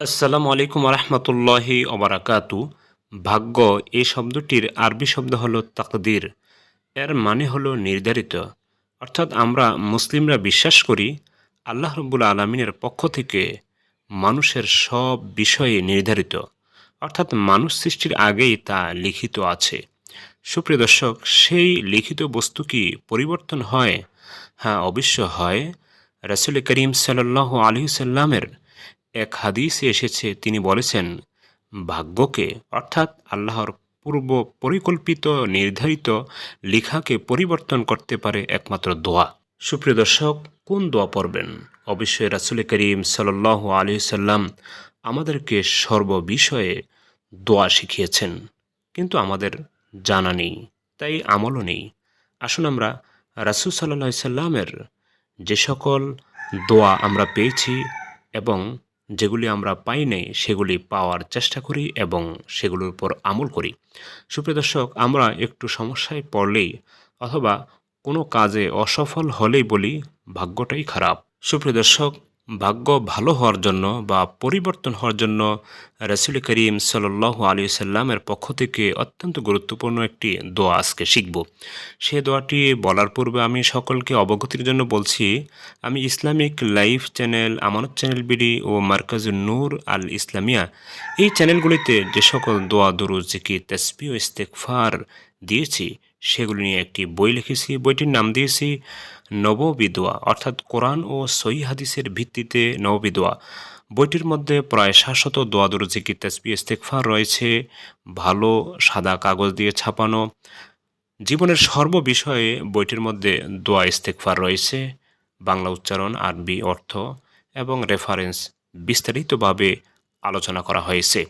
আসসালামু আলাইকুম রহমতুল্লাহি অবরাকাতু ভাগ্য এই শব্দটির আরবি শব্দ হলো তাকদির। এর মানে হলো নির্ধারিত। অর্থাৎ আমরা মুসলিমরা বিশ্বাস করি, আল্লাহ রব্বুল আলমিনের পক্ষ থেকে মানুষের সব বিষয়ে নির্ধারিত। অর্থাৎ মানুষ সৃষ্টির আগেই তা লিখিত আছে। সুপ্রিয় দর্শক, সেই লিখিত বস্তু কি পরিবর্তন হয়? হ্যাঁ অবশ্য হয়। রাসুল করিম সাল্লাহ আলী সাল্লামের এক হাদিসে এসেছে, তিনি বলেছেন, ভাগ্যকে, অর্থাৎ আল্লাহর পূর্ব পরিকল্পিত, নির্ধারিত লেখাকে পরিবর্তন করতে পারে একমাত্র দোয়া। সুপ্রিয় দর্শক, কোন দোয়া পড়বেন? অবশ্যই রাসুল করিম সাল আলী সাল্লাম আমাদেরকে সর্ববিষয়ে দোয়া শিখিয়েছেন, কিন্তু আমাদের জানা নেই, তাই আমলও নেই। আসুন আমরা রাসুল সাল্লাহ সাল্লামের যে সকল দোয়া আমরা পেয়েছি এবং যেগুলি আমরা পাই নাই, সেগুলি পাওয়ার চেষ্টা করি এবং সেগুলোর উপর আমল করি। সুপ্রিয় দর্শক, আমরা একটু সমস্যায় পড়লেই অথবা কোনো কাজে অসফল হলেই বলি ভাগ্যটাই খারাপ। সুপ্রিয় দর্শক ভাগ্য ভালো হওয়ার জন্য বা পরিবর্তন হওয়ার জন্য রসুল করিম সাল্লাহ আলী সাল্লামের পক্ষ থেকে অত্যন্ত গুরুত্বপূর্ণ একটি দোয়া আজকে শিখব। সে দোয়াটি বলার পূর্বে আমি সকলকে অবগতির জন্য বলছি, আমি Islamic life channel, Amanat channel BD ও মার্কাজুল নূর আল ইসলামিয়া এই চ্যানেলগুলিতে যে সকল দোয়া দরুজ জিকি তসবি ও ইস্তেকফার দিয়েছি, সেগুলি নিয়ে একটি বই লিখেছি, বইটির নাম দিয়েছি, নববিদোয়া, অর্থাৎ কোরআন ও সই হাদিসের ভিত্তিতে নববিদোয়া। বইটির মধ্যে প্রায় সাতশত দোয়া দরুজিকি তেসবি ইস্তেকফার রয়েছে, ভালো সাদা কাগজ দিয়ে ছাপানো। জীবনের সর্ববিষয়ে বইটির মধ্যে দোয়া ইস্তেকফার রয়েছে, বাংলা উচ্চারণ, আরবি অর্থ এবং রেফারেন্স বিস্তারিতভাবে আলোচনা করা হয়েছে।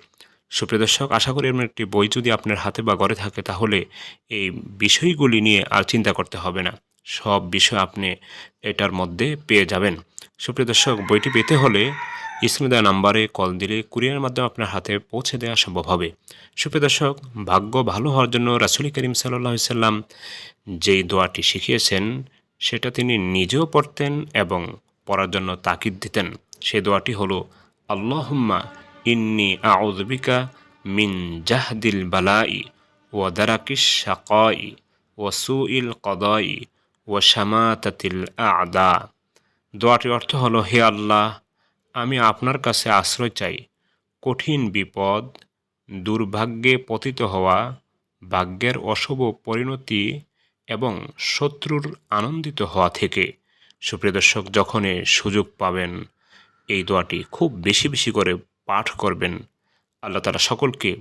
সুপ্রিয় দর্শক, আশা করি এমন একটি বই যদি আপনার হাতে বা ঘরে থাকে, তাহলে এই বিষয়গুলি নিয়ে আর চিন্তা করতে হবে না। সব বিষয় আপনি এটার মধ্যে পেয়ে যাবেন। সুপ্রিয় দর্শক, বইটি পেতে হলে দেওয়া নাম্বারে কল দিলে কুরিয়ার মাধ্যমে আপনার হাতে পৌঁছে দেওয়া সম্ভব হবে। সুপ্রিয় দর্শক, ভাগ্য ভালো হওয়ার জন্য রাসুলি করিম সাল্লাহ সাল্লাম যেই দোয়াটি শিখিয়েছেন, সেটা তিনি নিজেও পড়তেন এবং পড়ার জন্য তাকিদ দিতেন। সেই দোয়াটি হলো, আল্লাহম্মা ইন্নি আউদ্বিকা মিন জাহদিল বালাই ও দারাকিস শাকাই ও সুইল কদাই ও শামাতাতিল আদা। দোয়াটির অর্থ হলো, হে আল্লাহ, আমি আপনার কাছে আশ্রয় চাই। কঠিন বিপদ, দুর্ভাগ্যে পতিত হওয়া, ভাগ্যের অশুভ পরিণতি এবং শত্রুর আনন্দিত হওয়া থেকে। সুপ্রিয় দর্শক, যখনই সুযোগ পাবেন, এই দোয়াটি খুব বেশি বেশি করে পাঠ করবেন। আল্লাহ তালা সকলকে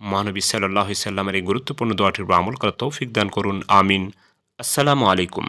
মহানবী সাল্লাহ সাল্লামের এই গুরুত্বপূর্ণ দোয়াটির আমল করা তৌফিক দান করুন। আমিন। আসসালামু আলাইকুম।